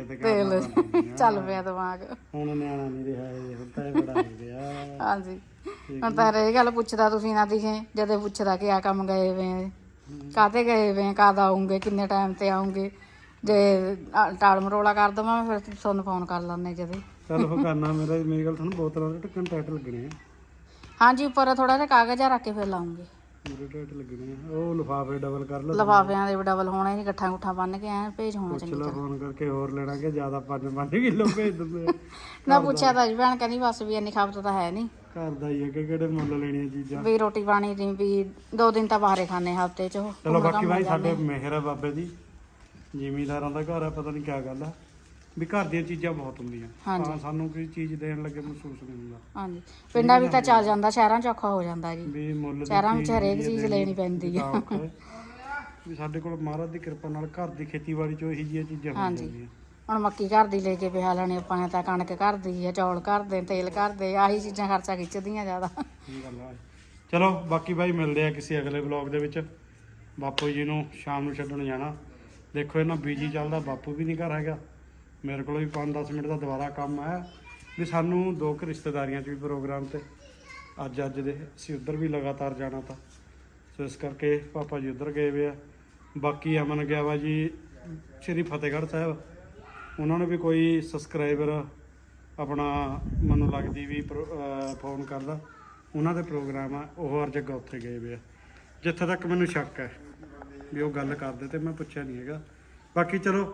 ਲਓ। ਹੋਣੀਆਂ। ਚੱਲ ਪਿਆ ਦਿਮਾਗ। ਹੁਣ ਨਿਆਣਾ ਨਹੀਂ ਰਿਹਾ ਇਹ ਹੁਣ ਤਾਂ ਇਹ ਬੜਾ ਹੋ ਗਿਆ। ਹਾਂਜੀ। ਹੁਣ ਤਾਂ ਇਹ ਗੱਲ ਪੁੱਛਦਾ ਤੁਸੀਂ ਨਾ ਦਿਖੇ ਜਦੋਂ ਪੁੱਛਦਾ ਕਿ ਆ ਕੰਮ ਗਏ ਵੇ ਕਾਤੇ ਗਏ ਵੇ ਕਦ ਆਉਂਗੇ ਕਿੰਨੇ ਟਾਈਮ ਤੇ ਆਉਂਗੇ। ਜੇ ਆ, ਟਾਲ ਮਰੋਲਾ ਕਰ ਦਵਾਂ ਫਿਰ ਤੁਹਾਨੂੰ ਫੋਨ ਕਰ ਲੈਣੇ ਜਦੇ। ਚੱਲ ਉਹ ਕਰਨਾ ਮੇਰਾ ਮੇਰੀ ਗੱਲ ਤੁਹਾਨੂੰ ਬੋਤਲਾਂ ਦੇ ਢੱਕਣ ਟਾਈਟ ਲੱਗਣੇ ਆ। ਹਾਂਜੀ ਉੱਪਰ ਥੋੜਾ ਜਿਹਾ ਕਾਗਜ਼ ਆ ਰੱਖ ਕੇ ਫਿਰ ਲਾਉਂਗੇ। ਮੇਰੇ ਟਾਈਟ ਲੱਗਣੇ ਆ। ਉਹ ਲਿਫਾਫੇ ਡਬਲ ਕਰ ਲਓ ਲਫਾਫਿਆਂ ਦੇ ਵੀ ਡਬਲ ਹੋਣੇ ਨਹੀਂ ਗੱਠਾਂ ਗੁੱਠਾਂ ਬੰਨ ਕੇ ਐ ਭੇਜ ਹੋਣਾ ਪੁੱਛ ਚੰਗੀ ਲਓ ਤਰ੍ਹਾਂ। ਫੋਨ ਕਰਕੇ ਹੋਰ ਲੈਣਾ ਕਿ ਜ਼ਿਆਦਾ 5-5 ਕਿਲੋ ਭੇਜ ਦਿੰਦੇ ਆ। ਨਾ ਪੁੱਛਿਆ ਤਾਂ ਜੀ ਭੈਣ ਕਹਿੰਦੀ ਬਸ ਵੀ ਇੰਨੀ ਖਪਤ ਤਾਂ ਹੈ ਨਹੀਂ। ਘਰ ਦਾ ਹੀ ਹੈ ਕਿ ਕਿਹੜੇ ਮੁੱਲ ਲੈਣੀਆਂ ਚੀਜ਼ਾਂ। ਵੀ ਰੋਟੀ ਪਾਣੀ ਦੀ ਵੀ ਦੋ ਦਿਨ ਤਾਂ ਬਾਹਰੇ ਖਾਣੇ ਹਫ਼ਤੇ ਚ ਉਹ। ਚਲੋ ਬਾਕੀ ਭਾਈ ਸਾਡੇ ਮਿਹਰ ਆ ਬਾਬੇ ਦੀ। ਜ਼ਿਮੀਦਾਰਾਂ ਦਾ ਘਰ ਆ ਪਤਾ ਨਹੀਂ ਕਿਆ ਗੱਲ ਆ। ਵੀ ਘਰ ਦੀਆਂ ਚੀਜ਼ਾਂ ਬਹੁਤ ਹੁੰਦੀਆਂ। ਹਾਂਜੀ। ਤਾਂ ਸਾਨੂੰ ਕੋਈ ਚੀਜ਼ ਦੇਣ ਲੱਗੇ ਮਹਿਸੂਸ ਨਹੀਂ ਹੁੰਦਾ। ਹਾਂਜੀ। ਪਿੰਡਾਂ ਵਿੱਚ ਤਾਂ ਚੱਲ ਜਾਂਦਾ ਸ਼ਹਿਰਾਂ ਚ ਔਖਾ ਹੋ ਜਾਂਦਾ ਜੀ। ਵੀ ਮੁੱਲ ਦੀ ਸ਼ਹਿਰਾਂ ਵਿੱਚ ਹਰੇਕ ਚੀਜ਼ ਦੇਣੀ ਲੈਣੀ ਪੈਂਦੀ ਤਾਂ ਆ। ਔਖਾ ਹੈ। ਵੀ ਸਾਡੇ ਕੋਲ ਮਹਾਰਾਜ ਦੀ ਕਿਰਪਾ ਨਾਲ ਘਰ ਦੀ ਖੇਤੀਬਾੜੀ ਚੋਂ ਇਹੀ ਜਿਹੀਆਂ ਚੀਜ਼ਾਂ ਹੋ ਹਾਂਜੀ। ਜਾਂਦੀਆਂ। ਹੁਣ ਮੱਕੀ ਘਰ ਦੀ ਲੈ ਕੇ ਪਿਆ ਲੈਣੀ ਆਪਾਂ ਨੇ ਤਾਂ ਕਣਕ ਘਰ ਦੀ ਆ ਚੌਲ ਘਰ ਦੇ ਤੇਲ ਘਰ ਦੇ ਆਹੀ ਚੀਜ਼ਾਂ ਖਰਚਾ ਖਿੱਚਦੀਆਂ ਜ਼ਿਆਦਾ। ਇਹ ਗੱਲ ਆ। ਚਲੋ ਬਾਕੀ ਭਾਈ ਮਿਲਦੇ ਆ ਕਿਸੇ ਅਗਲੇ ਵਲੌਗ ਦੇ ਵਿੱਚ। ਬਾਪੂ ਜੀ ਨੂੰ ਸ਼ਾਮ ਨੂੰ ਛੱਡਣ ਜਾਣਾ। ਦੇਖੋ ਇਹਨਾਂ ਬੀਜੀ ਚੱਲਦਾ ਬਾਪੂ ਵੀ ਨਹੀਂ ਘਰ ਹੈਗਾ। ਮੇਰੇ ਕੋਲ ਵੀ 5-10 ਮਿੰਟ ਦਾ ਦੁਬਾਰਾ ਕੰਮ ਹੈ ਵੀ ਸਾਨੂੰ ਦੋ ਕੁ ਰਿਸ਼ਤੇਦਾਰੀਆਂ 'ਚ ਵੀ ਪ੍ਰੋਗਰਾਮ ਤੇ ਅੱਜ ਅੱਜ ਦੇ, ਅਸੀਂ ਉੱਧਰ ਵੀ ਲਗਾਤਾਰ ਜਾਣਾ ਤਾਂ। ਸੋ ਇਸ ਕਰਕੇ ਪਾਪਾ ਜੀ ਉੱਧਰ ਗਏ ਵੇ ਆ। ਬਾਕੀ ਅਮਨ ਗਿਆ ਵਾ ਜੀ ਸ਼੍ਰੀ ਫਤਿਹਗੜ੍ਹ ਸਾਹਿਬ। ਉਹਨਾਂ ਨੂੰ ਵੀ ਕੋਈ ਸਬਸਕ੍ਰਾਈਬਰ ਆਪਣਾ ਮੈਨੂੰ ਲੱਗਦੀ ਵੀ ਫੋਨ ਕਰਦਾ। ਉਹਨਾਂ ਦੇ ਪ੍ਰੋਗਰਾਮ ਆ, ਉਹ ਹਰ ਜਗ੍ਹਾ ਉੱਥੇ ਗਏ ਵੇ ਆ। ਜਿੱਥੇ ਤੱਕ ਮੈਨੂੰ ਸ਼ੱਕ ਹੈ ਵੀ ਉਹ ਗੱਲ ਕਰਦੇ ਤੇ ਮੈਂ ਪੁੱਛਿਆ ਨਹੀਂ ਹੈਗਾ। ਬਾਕੀ ਚਲੋ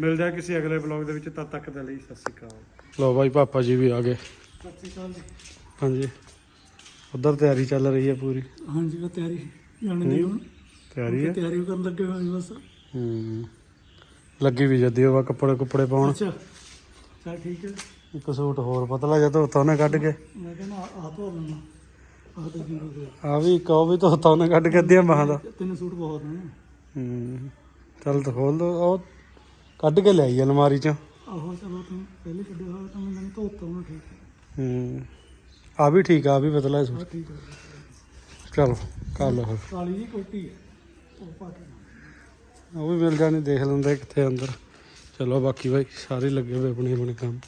ਮਿਲਦੇ ਆ ਕਿਸੇ ਅਗਲੇ ਵਲੌਗ ਦੇ ਵਿੱਚ ਤਦ ਤੱਕ ਦੇ ਲਈ ਸਤਿ ਸ਼੍ਰੀ ਅਕਾਲ। ਲੋ ਬਾਈ ਪਾਪਾ ਜੀ ਵੀ ਆ ਗਏ। ਸਤਿ ਸ਼੍ਰੀ ਅਕਾਲ ਜੀ। ਹਾਂਜੀ। ਉਧਰ ਤਿਆਰੀ ਚੱਲ ਰਹੀ ਹੈ ਪੂਰੀ। ਹਾਂਜੀ ਉਹ ਤਿਆਰੀ ਜਾਣ ਦੀ ਹੁਣ। ਤਿਆਰੀ ਹੈ? ਤਿਆਰੀ ਕਰਨ ਲੱਗੇ ਹੋਏ ਬਸ। ਹੂੰ। ਲੱਗੀ ਵੀ ਜਦੀ ਉਹ ਕੱਪੜੇ ਕੁੱਪੜੇ ਪਾਉਣ। ਅੱਛਾ। ਚਲ ਠੀਕ ਹੈ। ਇੱਕ ਸੂਟ ਹੋਰ ਪਤਲਾ ਜਿਹਾ ਧੋਤਾ ਉਹਨੇ ਕੱਢ ਕੇ। ਮੈਂ ਕਹਿੰਦਾ ਆ ਧੋ ਲੈਣਾ ਤਾਂ ਵੀ ਇੱਕ ਉਹ ਵੀ ਧੋਤਾ ਉਹਨੇ ਕੱਢ ਕੇ ਅੱਧੀਆਂ ਬਾਹਾਂ ਦਾ। ਤਿੰਨ ਸੂਟ ਬਹੁਤ ਨੇ। ਹੂੰ। ਚੱਲ ਤਾਂ ਖੋਲ ਦੋ। ਉਹ ਕੱਢ ਕੇ ਲਿਆਈ ਅਲਮਾਰੀ ਚ। ਆਹੋ ਚਲੋ ਤੂੰ ਪਹਿਲੇ ਛੱਡਿਆ ਹੋਇਆ ਤਾਂ ਮੈਂ ਧੋਤਾ ਹੁਣ ਠੀਕ ਹੈ। ਹੂੰ। ਆ ਵੀ ਠੀਕ ਆ ਆਹ ਵੀ ਪਤਲਾ ਹੈ ਸੂਟ ਠੀਕ ਹੈ ਚਲੋ ਕਰ ਲਓ ਫਿਰ। ਕਾਲੀ ਜੀ ਕੋਟੀ ਹੈ ਉਹ ਪਾ ਕੇ ਉਹ ਵੀ ਮਿਲ ਜਾਣੀ ਦੇਖ ਲੈਂਦੇ ਕਿੱਥੇ ਅੰਦਰ। ਚਲੋ ਬਾਕੀ ਭਾਈ ਸਾਰੇ ਲੱਗੇ ਹੋਏ ਆਪਣੇ ਆਪਣੇ ਕੰਮ।